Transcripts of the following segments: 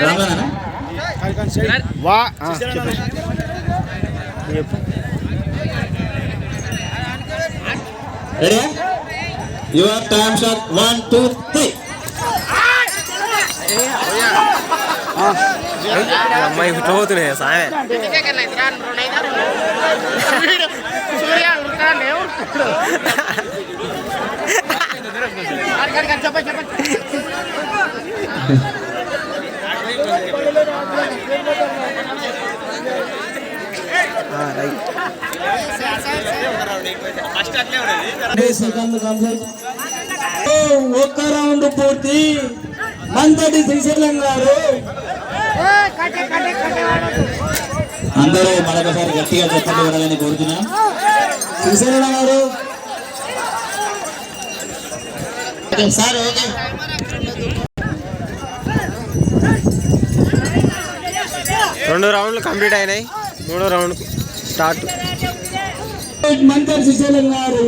రామేనా వా ready your time shot one two three అమ్మాయి పోతున్నాయి సామే సెకండ్ కంప్లీట్ ఒక్క రౌండ్ పూర్తి మంతటి శ్రీశైలం గారు అందరూ మరొకసారి గట్టిగా చెప్పండి వినాలని కోరుతున్నా శ్రీశైలం గారు సార్ ఓకే. రెండు రౌండ్లు కంప్లీట్ అయినాయి. మూడో రౌండ్ స్టార్ట్. గారు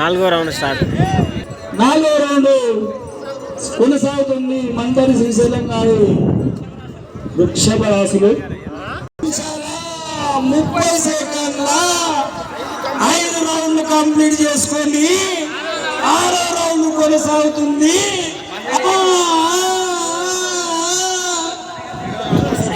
నాలుగో రౌండ్ స్టార్ట్. నాలుగో రౌండ్ కొనసాగుతుంది మందరి శ్రీశైలం గారు వృక్షభ రాశులు ముప్పై సెకండ్ల ఐదు రౌండ్లు కంప్లీట్ చేసుకొని ఆరో రౌండ్ కొనసాగుతుంది.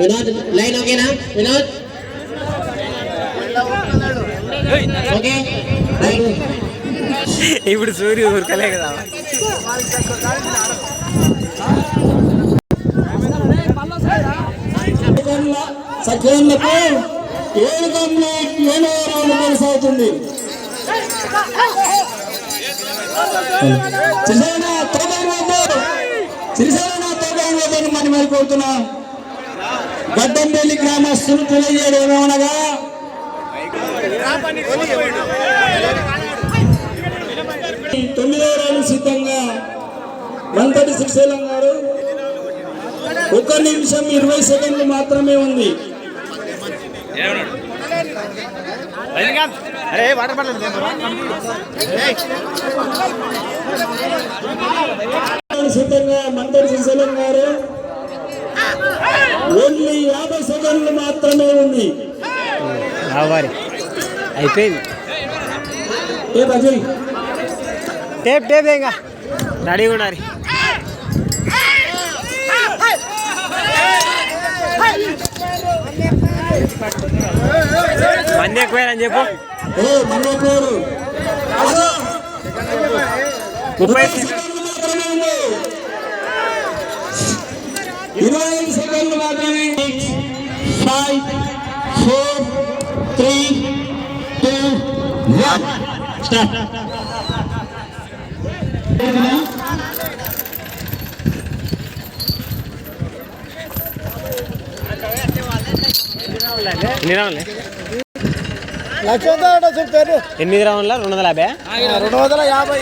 వినోద్ లైన్ ఓకేనా? వినోద్? ఓకే ఇప్పుడు సూర్యు ఊరకలే కదా. సెకండ్ల సెకండ్లకు ఏడు రౌండ్ కొనసాగుతుంది. కోరుతున్నాం గడ్డంపల్లి గ్రామస్తులు తెలియజేయడం ఏమనగా? తొమ్మిదవ రౌండ్ సిద్ధంగా మంతటి శ్రీశైలం గారు ఒక నిమిషం ఇరవై సెకండ్లు మాత్రమే ఉంది. సిద్ధంగా మందరి శ్రీశైలం గారు సెకండ్లు మాత్రమే ఉంది. రావాలి. అయిపోయింది. టేప్ టేప్ ఇంకా. రెడీగా ఉండాలి. మంది ఎక్కువైనా చెప్పు. ముప్పై ఇరవై సెకండ్లు మాత్రమే five four three two one start ఎన్ని రౌండ్లే ఎనిమిది రౌండ్ల రెండు వందల యాభై. రెండు వందల యాభై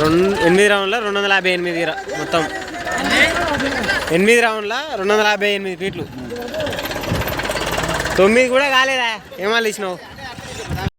రెండు ఎనిమిది రౌండ్ల రెండు వందల యాభై ఎనిమిది మొత్తం. ఎనిమిది రౌండ్ల రెండు వందల యాభై ఎనిమిది ఫీట్లు తొమ్మిది కూడా కాలేదా? ఏమాలు ఇచ్చినావు